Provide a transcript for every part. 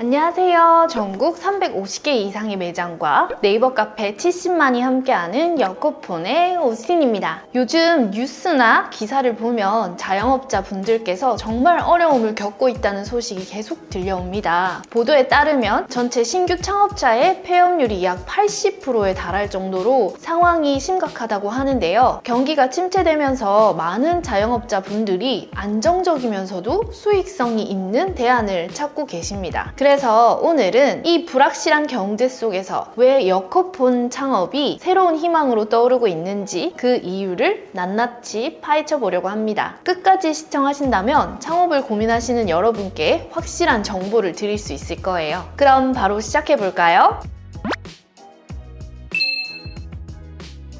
안녕하세요. 전국 350개 이상의 매장과 네이버 카페 70만이 함께하는 여코폰의 오신입니다. 요즘 뉴스나 기사를 보면 자영업자 분들께서 정말 어려움을 겪고 있다는 소식이 계속 들려옵니다. 보도에 따르면 전체 신규 창업자의 폐업률이 약 80%에 달할 정도로 상황이 심각하다고 하는데요. 경기가 침체되면서 많은 자영업자 분들이 안정적이면서도 수익성이 있는 대안을 찾고 계십니다. 그래 서 오늘은 이 불확실한 경제 속에서 왜 여커폰 창업이 새로운 희망으로 떠오르고 있는지 그 이유를 낱낱이 파헤쳐 보려고 합니다. 끝까지 시청하신다면 창업을 고민하시는 여러분께 확실한 정보를 드릴 수 있을 거예요. 그럼 바로 시작해 볼까요?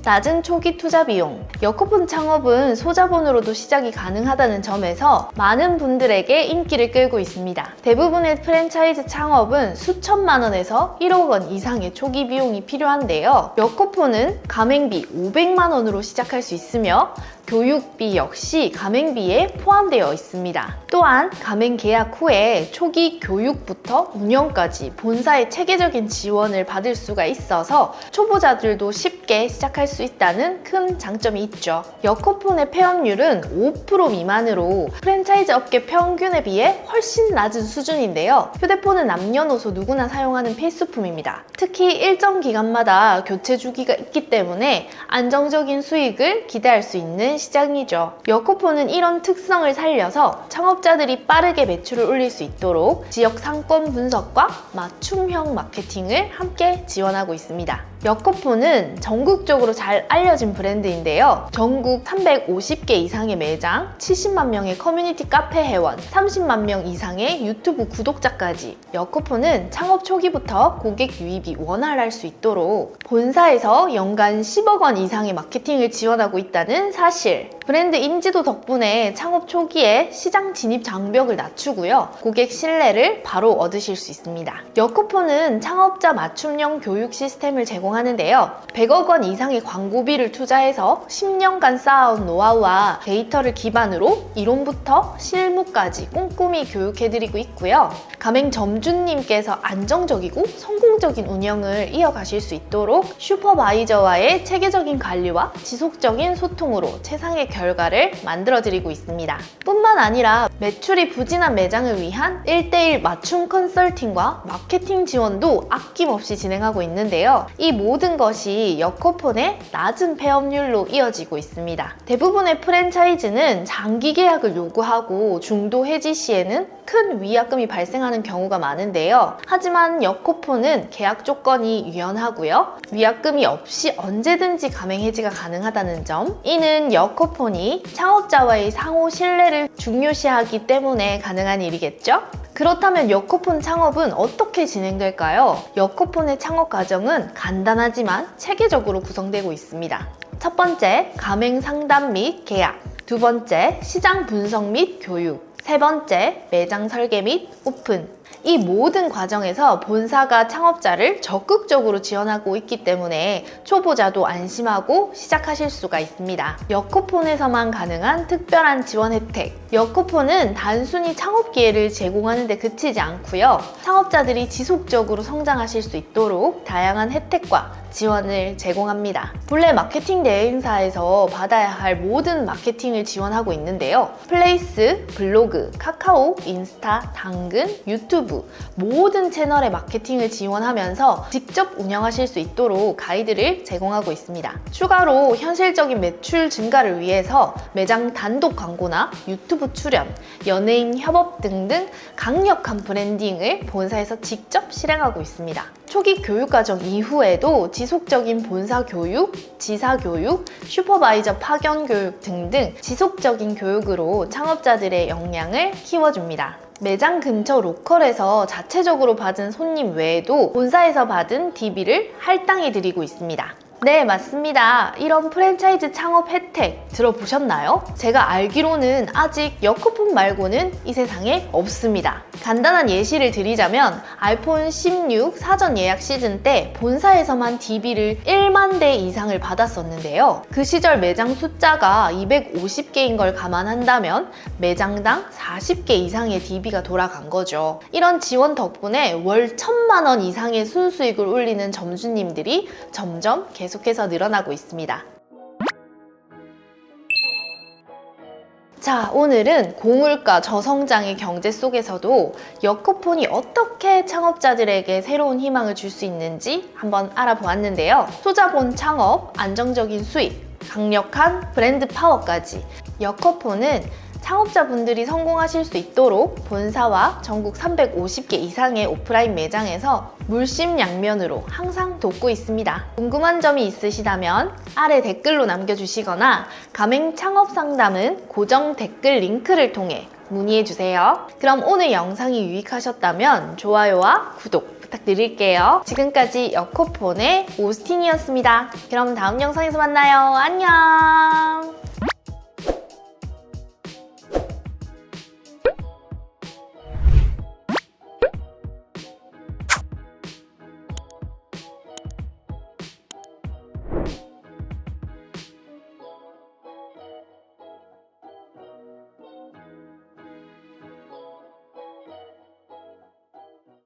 낮은 초기 투자 비용. 여코폰 창업은 소자본으로도 시작이 가능하다는 점에서 많은 분들에게 인기를 끌고 있습니다. 대부분의 프랜차이즈 창업은 수천만 원에서 1억 원 이상의 초기 비용이 필요한데요. 여코폰은 가맹비 500만 원으로 시작할 수 있으며 교육비 역시 가맹비에 포함되어 있습니다. 또한 가맹 계약 후에 초기 교육부터 운영까지 본사의 체계적인 지원을 받을 수가 있어서 초보자들도 쉽게 시작할 수 있다는 큰 장점이 있죠. 여코폰의 폐업률은 5% 미만으로 프랜차이즈 업계 평균에 비해 훨씬 낮은 수준인데요. 휴대폰은 남녀노소 누구나 사용하는 필수품입니다. 특히 일정 기간마다 교체 주기가 있기 때문에 안정적인 수익을 기대할 수 있는 시장이죠. 여코폰은 이런 특성을 살려서 창업자들이 빠르게 매출을 올릴 수 있도록 지역 상권 분석과 맞춤형 마케팅을 함께 지원하고 있습니다. 여코폰은 전국적으로 잘 알려진 브랜드인데요. 전국 350개 이상의 매장, 70만 명의 커뮤니티 카페 회원, 30만 명 이상의 유튜브 구독자까지 여코폰은 창업 초기부터 고객 유입이 원활할 수 있도록 본사에서 연간 10억 원 이상의 마케팅을 지원하고 있다는 사실. 브랜드 인지도 덕분에 창업 초기에 시장 진입 장벽을 낮추고요. 고객 신뢰를 바로 얻으실 수 있습니다. 여코폰은 창업자 맞춤형 교육 시스템을 제공하는데요. 100억 원 이상의 광고비를 투자해서 10년간 쌓아온 노하우와 데이터를 기반으로 이론부터 실무까지 꼼꼼히 교육해드리고 있고요. 가맹 점주님께서 안정적이고 성공적인 운영을 이어가실 수 있도록 슈퍼바이저와의 체계적인 관리와 지속적인 소통으로 최상의 결과를 만들어드리고 있습니다. 뿐만 아니라 매출이 부진한 매장을 위한 1대1 맞춤 컨설팅과 마케팅 지원도 아낌없이 진행하고 있는데요. 이 모든 것이 여코폰의 낮은 폐업률로 이어지고 있습니다. 대부분의 프랜차이즈는 장기 계약을 요구하고 중도 해지 시에는 큰 위약금이 발생하는 경우가 많은데요. 하지만 여코폰은 계약 조건이 유연하고요. 위약금이 없이 언제든지 가맹 해지가 가능하다는 점. 이는 여코폰이 창업자와의 상호 신뢰를 중요시하기 때문에 가능한 일이겠죠? 그렇다면 여코폰 창업은 어떻게 진행될까요? 여코폰의 창업 과정은 간단하지만 체계적으로 구성되고 있습니다. 첫 번째, 가맹 상담 및 계약. 두 번째, 시장 분석 및 교육. 세 번째, 매장 설계 및 오픈. 이 모든 과정에서 본사가 창업자를 적극적으로 지원하고 있기 때문에 초보자도 안심하고 시작하실 수가 있습니다. 여코폰에서만 가능한 특별한 지원 혜택. 여코폰은 단순히 창업 기회를 제공하는 데 그치지 않고요. 창업자들이 지속적으로 성장하실 수 있도록 다양한 혜택과 지원을 제공합니다. 본래 마케팅 대행사에서 받아야 할 모든 마케팅을 지원하고 있는데요. 플레이스, 블로그, 카카오, 인스타, 당근, 유튜브 모든 채널의 마케팅을 지원하면서 직접 운영하실 수 있도록 가이드를 제공하고 있습니다. 추가로 현실적인 매출 증가를 위해서 매장 단독 광고나 유튜브 출연, 연예인 협업 등등 강력한 브랜딩을 본사에서 직접 실행하고 있습니다. 초기 교육 과정 이후에도 지속적인 본사 교육, 지사 교육, 슈퍼바이저 파견 교육 등등 지속적인 교육으로 창업자들의 역량을 키워줍니다. 매장 근처 로컬에서 자체적으로 받은 손님 외에도 본사에서 받은 DB를 할당해 드리고 있습니다. 네, 맞습니다. 이런 프랜차이즈 창업 혜택 들어보셨나요? 제가 알기로는 아직 여크폰 말고는 이 세상에 없습니다. 간단한 예시를 드리자면 아이폰 16 사전 예약 시즌 때 본사에서만 DB를 1만 대 이상을 받았었는데요. 그 시절 매장 숫자가 250개인 걸 감안한다면 매장당 40개 이상의 DB가 돌아간 거죠. 이런 지원 덕분에 월 1천만 원 이상의 순수익을 올리는 점주님들이 점점 계속 해서 늘어나고 있습니다. 자, 오늘은 고물가 저성장의 경제 속에서도 여코폰이 어떻게 창업자들에게 새로운 희망을 줄 수 있는지 한번 알아보았는데요. 소자본 창업, 안정적인 수익, 강력한 브랜드 파워까지 여코폰은 창업자분들이 성공하실 수 있도록 본사와 전국 350개 이상의 오프라인 매장에서 물심양면으로 항상 돕고 있습니다. 궁금한 점이 있으시다면 아래 댓글로 남겨주시거나 가맹 창업 상담은 고정 댓글 링크를 통해 문의해주세요. 그럼 오늘 영상이 유익하셨다면 좋아요와 구독 부탁드릴게요. 지금까지 여코폰의 오스틴이었습니다. 그럼 다음 영상에서 만나요. 안녕!